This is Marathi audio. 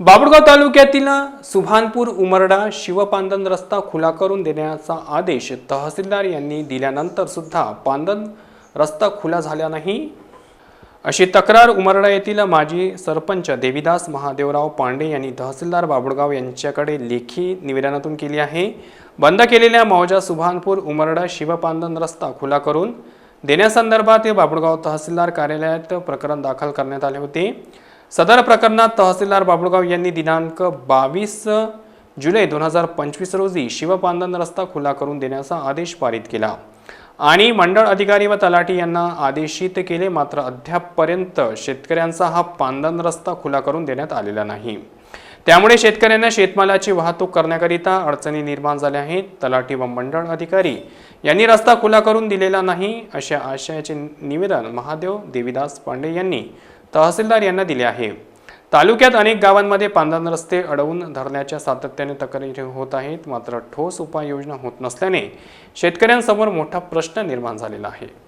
बाबुळगाव तालुक्यातील सुभानपूर उमरडा शिवपांदन रस्ता खुला करून देण्याचा आदेश तहसीलदार यांनी दिल्यानंतर सुद्धा पांदन रस्ता खुला झाला नाही. अशी तक्रार उमरडा येथील माजी सरपंच देविदास महादेवराव पांडे यांनी तहसीलदार बाबुळगाव यांच्याकडे लेखी निवेदनातून केली आहे. बंद केलेल्या मौजा सुभानपूर उमरडा शिवपांदन रस्ता खुला करून देण्यासंदर्भात हे बाबुळगाव तहसीलदार कार्यालयात प्रकरण दाखल करण्यात आले होते. सदर प्रकरणात तहसीलदार बाबुळगाव यांनी दिनांक बावीस जुलै दोन हजार पंचवीस रोजी शिवपांदन रस्ता खुला करून देण्याचा आदेश पारित केला. आणि मंडळ अधिकारी व तलाठी यांना आदेशित केले मात्र अद्यापपर्यंत शेतकऱ्यांचा हा पांदन रस्ता खुला करून देण्यात आलेला नाही. त्यामुळे शेतकऱ्यांना शेतमालाची वाहतूक करण्याकरिता अडचणी निर्माण झाल्या आहेत. तलाठी व मंडळ अधिकारी यांनी रस्ता खुला करून दिलेला नाही अशा आशयाचे निवेदन महादेव देविदास पांडे यांनी तहसीलदार यांना दिले आहे. तालुक्यात अनेक गावांमध्ये पांदन रस्ते अडवून धरण्याच्या सातत्याने तक्रारी होत आहेत. मात्र ठोस उपाययोजना होत नसल्याने शेतकऱ्यांसमोर मोठा प्रश्न निर्माण झालेला आहे.